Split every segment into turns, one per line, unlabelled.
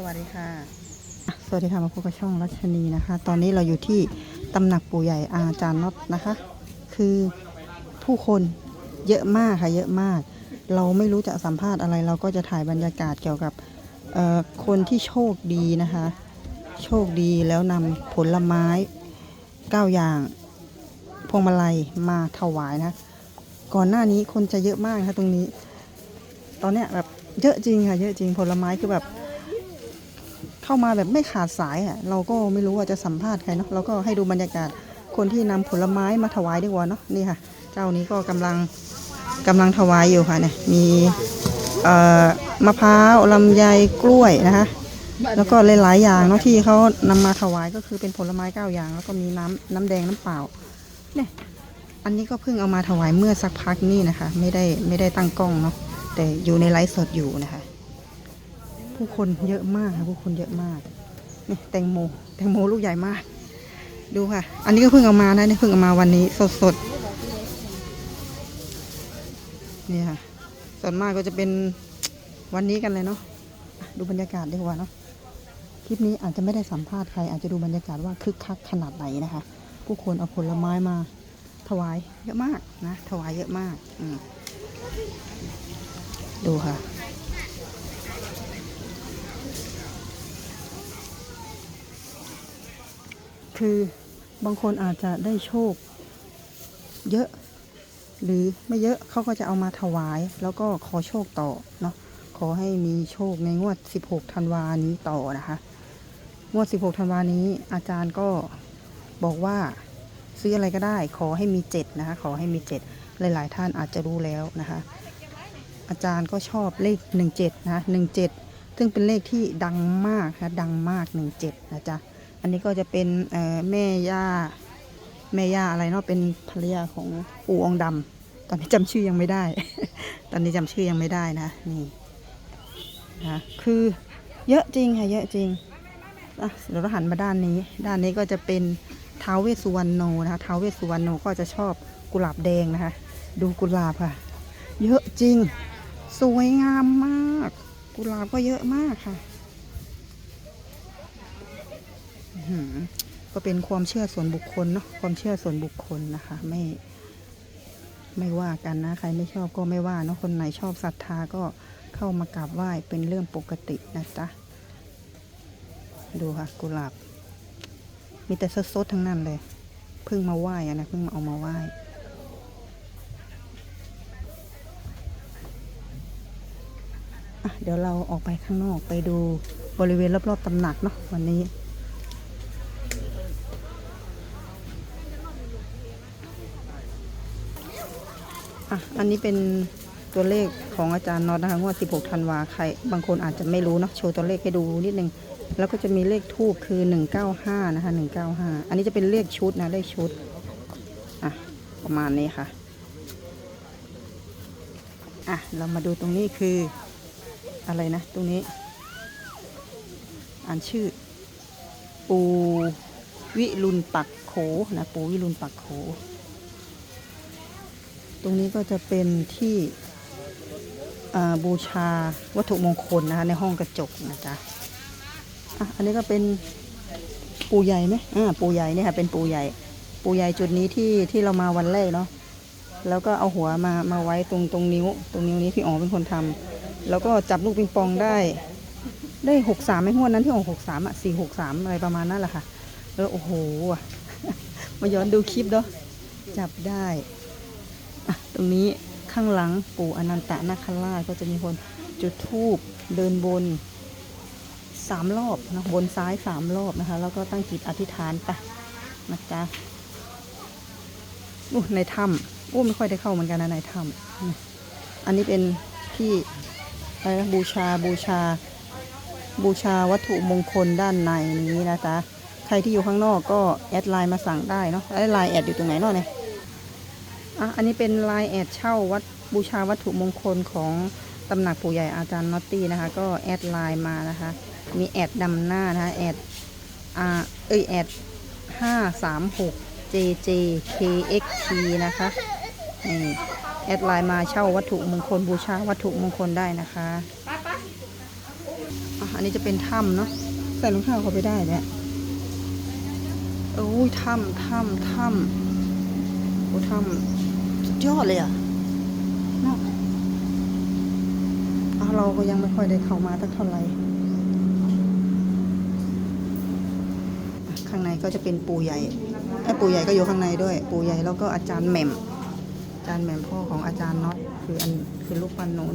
สวัสดีค่ะ สวัสดีค่ะมาพบกับช่องรัชนีนะคะ ตอนนี้เราอยู่ที่ตำหนักปู่ใหญ่อาจารย์น็อตนะคะ คือผู้คนเยอะมากค่ะเยอะมาก เราไม่รู้จะสัมภาษณ์อะไร เราก็จะถ่ายบรรยากาศเกี่ยวกับคนที่โชคดีนะคะ โชคดีแล้วนำผลไม้เก้าอย่างพวงมาลัยมาถวายนะ ก่อนหน้านี้คนจะเยอะมากนะคะตรงนี้ ตอนเนี้ยแบบเยอะจริงค่ะเยอะจริงผลไม้คือแบบ เข้ามาแบบไม่ขาดสายอะเราก็ไม่รู้ว่าจะสัมภาษณ์ใครเนาะเราก็ให้ดูบรรยากาศคนที่นำผลไม้มาถวายดีกว่าเนาะนี่ค่ะ เจ้านี้ก็กำลังกำลังถวายอยู่ค่ะเนี่ยมีมะพร้าวลำไยกล้วยนะคะแล้วก็หลายๆอย่างเนาะที่เขานำมาถวายก็คือเป็นผลไม้เก้าอย่าง แล้วก็มีน้ำน้ำแดงน้ำเปล่าเนี่ยอันนี้ก็เพิ่งเอามาถวายเมื่อสักพักนี่นะคะ ไม่ได้ไม่ได้ตั้งกล้องเนาะแต่อยู่ในไลฟ์สดอยู่นะคะ ผู้คนเยอะมากค่ะผู้คนเยอะมากนี่แตงโมแตงโมลูกใหญ่มาก ดูค่ะ อันนี้ก็เพิ่งเอามานะนี่เพิ่งเอามาวันนี้สดสดๆนี่ค่ะส่วนมากก็จะเป็นวันนี้กันเลยเนาะดูบรรยากาศดีกว่าเนาะคลิปนี้อาจจะไม่ได้สัมภาษณ์ใคร อาจจะดูบรรยากาศว่าคึกคักขนาดไหนนะคะ ผู้คนเอาผลไม้มาถวายเยอะมากนะ ถวายเยอะมากอืดูค่ะ คือบางคนอาจจะได้โชค เยอะ หรือไม่เยอะเขาก็จะเอามาถวาย แล้วก็ขอโชคต่อเนาะขอให้มีโชคในงวด 16 ธันวานี้ต่อนะคะ งวด 16 ธันวานี้อาจารย์ก็บอกว่าซื้ออะไรก็ได้ ขอให้มี 7 นะคะ ขอให้มี 7 หลาย ๆ ท่านอาจจะรู้แล้วนะคะ อาจารย์ก็ชอบเลข 17 นะ 17 ซึ่งเป็นเลขที่ดังมากนะดังมาก 17 นะจ๊ะ อันนี้ก็จะเป็นแม่ย่าแม่ย่าอะไรเนาะเป็นภรรยาของปู่องค์ดำตอนนี้จำชื่อยังไม่ได้ ตอนนี้จำชื่อยังไม่ได้นะนี่นะคือเยอะจริงค่ะเยอะจริงอะเดี๋ยวเราหันมาด้านนี้ ด้านนี้ก็จะเป็นท้าวเวสสุวรรณโนนะคะท้าวเวสสุวรรณโนก็จะชอบกุหลาบแดงนะคะ ดูกุหลาบค่ะ เยอะจริง สวยงามมาก กุหลาบก็เยอะมากค่ะ อื้อหือ ก็เป็นความเชื่อส่วนบุคคลเนาะความเชื่อส่วนบุคคลนะคะ ไม่ ไม่ว่ากันนะ ใครไม่ชอบก็ไม่ว่าเนาะคนไหนชอบศรัทธาก็เข้ามากราบไหว้เป็นเรื่องปกตินะจ๊ะดูค่ะกุหลาบ มีแต่สดๆทั้งนั้นเลยเพิ่งมาไหว้อะนะเพิ่งมาเอามาไหว้อะเดี๋ยวเราออกไปข้างนอกไปดูบริเวณรอบๆตำหนักเนาะวันนี้ อะ อันนี้เป็นตัวเลขของอาจารย์นอตนะคะงวด 16 ธันวาใคร บางคนอาจจะไม่รู้เนาะ โชว์ตัวเลขให้ดูนิดนึง แล้วก็จะมีเลขทูบคือ 195 นะคะ 195 อันนี้จะเป็นเลขชุดนะ เลขชุด อะ ประมาณนี้ค่ะ อะ เรามาดูตรงนี้คือ อะไรนะ ตรงนี้ อ่านชื่อ ปูวิรุณปักโขนะ ปูวิรุณปักโข ตรงนี้ก็จะเป็นที่บูชาวัตถุมงคลนะคะในห้องกระจกนะจ๊ะอะอันนี้ก็เป็นปูใหญ่ไหมอ่าปูใหญ่เนี่ยค่ะเป็นปูใหญ่ ปูใหญ่จุดนี้ที่ที่เรามาวันแรกเนาะแล้วก็เอาหัวมามาไว้ตรงตรงนิ้ว ตรงนิ้วนี้พี่อ๋อเป็นคนทำแล้วก็จับลูกปิงปองได้ ได้หกสามไม่หัวดนั้นที่ออกหกสามอะสี่หกสามอะไรประมาณนั้นแหละค่ะแล้วโอ้โหมาย้อนดูคลิปเนาะจับได้ อะตรงนี้ข้างหลังปู่อนันตะนาคราชก็จะมีคนจุดธูปเดินบนสามรอบนะบนซ้ายสามรอบนะคะ แล้วก็ตั้งจิตอธิษฐานไปนะจ๊ะอู้ในถ้ำอู้ไม่ค่อยได้เข้าเหมือนกันนะในถ้ำอันนี้เป็นที่อะไรนะบูชาบูชา บูชาวัตถุมงคลด้านในนี้นะจ๊ะใครที่อยู่ข้างนอกก็แอดไลน์มาสั่งได้เนาะไลน์แอดอยู่ตรงไหนเนาะเนี่ย อะอันนี้เป็นลายแอดเช่าวัดบูชาวัตถุมงคลของตำหนักปู่ใหญ่อาจารย์น็อตตี้นะคะ ก็แอดไลน์มานะคะ มีแอดดำหน้านะคะแอดอ่าเอ้ยแอดห้าสามหก JJKXT นะคะนี่แอดไลน์มาเช่าวัตถุมงคลบูชาวัตถุมงคลได้นะคะอะอันนี้จะเป็นถ้ำเนาะใส่รองเท้าเขาไปได้เนี่ยโอ้ยถ้ำถ้ำถ้ำ โอ้ถ้ำสุดยอดเลยอะเนาะอะเราก็ยังไม่ค่อยได้เข้ามาสักเท่าไหร่อะข้างในก็จะเป็นปู่ใหญ่ไอ้ยปู่ใหญ่ก็อยู่ข้างในด้วย ปู่ใหญ่แล้วก็อาจารย์แหม่ม อาจารย์แหม่มพ่อของอาจารย์น็อตคืออันคือลูกปั้นโน้น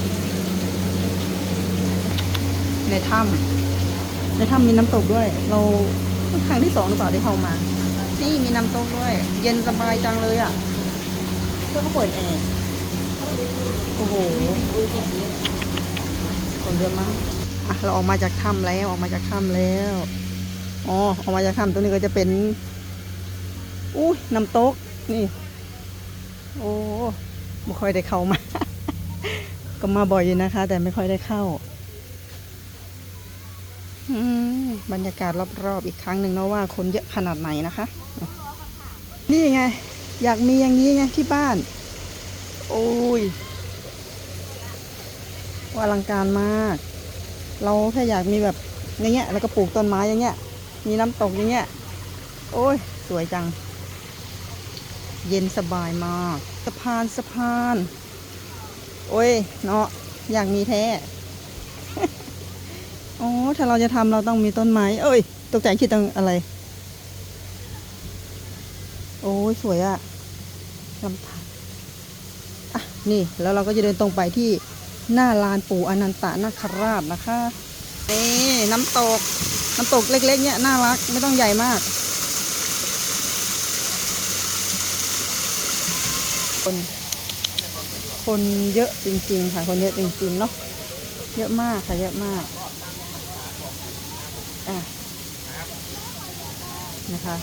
ในถ้ำในถ้ำมีน้ำตกด้วย เราครั้งที่สองหรือเปล่าที่เข้ามา นี่มีน้ำตกด้วย เย็นสบายจังเลยอะเพื่อเขาเปิดแอร์โอ้โหคนเยอะมากอะเราออกมาจากถ้ำแล้วออกมาจากถ้ำแล้วอ๋อออกมาจากถ้ำตรงนี้ก็จะเป็นอุ้ยน้ำตกนี่ โอ้ไม่ค่อยได้เข้ามา ก็มาบ่อยอยู่นะคะ แต่ไม่ค่อยได้เข้า บรรยากาศรอบๆอีกครั้งหนึ่งเนาะว่าคนเยอะขนาดไหนนะคะ นี่ไง อยากมีอย่างนี้ไงที่บ้าน โอ้ยว่าอลังการมาก เราแค่อยากมีแบบอย่างเงี้ย แล้วก็ปลูกต้นไม้อย่างเงี้ย มีน้ำตกอย่างเงี้ย โอ้ย สวยจัง เย็นสบายมาก สะพานสะพาน โอ้ย เนาะ อยากมีแท้ อ๋อ ถ้าเราจะทำเราต้องมีต้นไม้ เอ้ย ตกใจคิดตรงอะไร โอ้ยสวยอะลำธารอะ นี่ แล้วเราก็จะเดินตรงไปที่หน้าลานปู่อนันตนาคราชนะคะ นี่น้ำตก น้ำตกเล็ก ๆ เนี่ยน่ารัก ไม่ต้องใหญ่มาก คน คนเยอะจริง ๆ ค่ะ คนเยอะจริง ๆ เนาะ เยอะมากค่ะ เยอะมาก อะนะคะ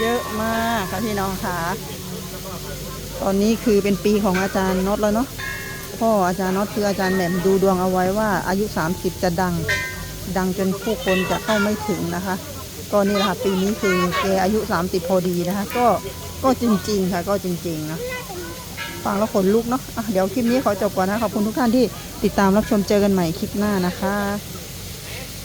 เยอะมากค่ะพี่น้องค่ะ ตอนนี้คือเป็นปีของอาจารย์น็อตแล้วเนาะพ่ออาจารย์น็อตคืออาจารย์แหม่มดูดวงเอาไว้ว่า อายุ 30 จะดัง ดังจนผู้คนจะเข้าไม่ถึงนะคะก็นี่แหละค่ะปีนี้คือแกอายุ 30 พอดีนะคะ ก็ก็จริง ๆ ค่ะ ก็จริงๆนะฟังแล้วขนลุกเนาะะเดี๋ยวคลิปนี้ขอจบก่อนนะขอบคุณทุกท่านที่ ติดตามรับชมเจอกันใหม่คลิปหน้านะคะ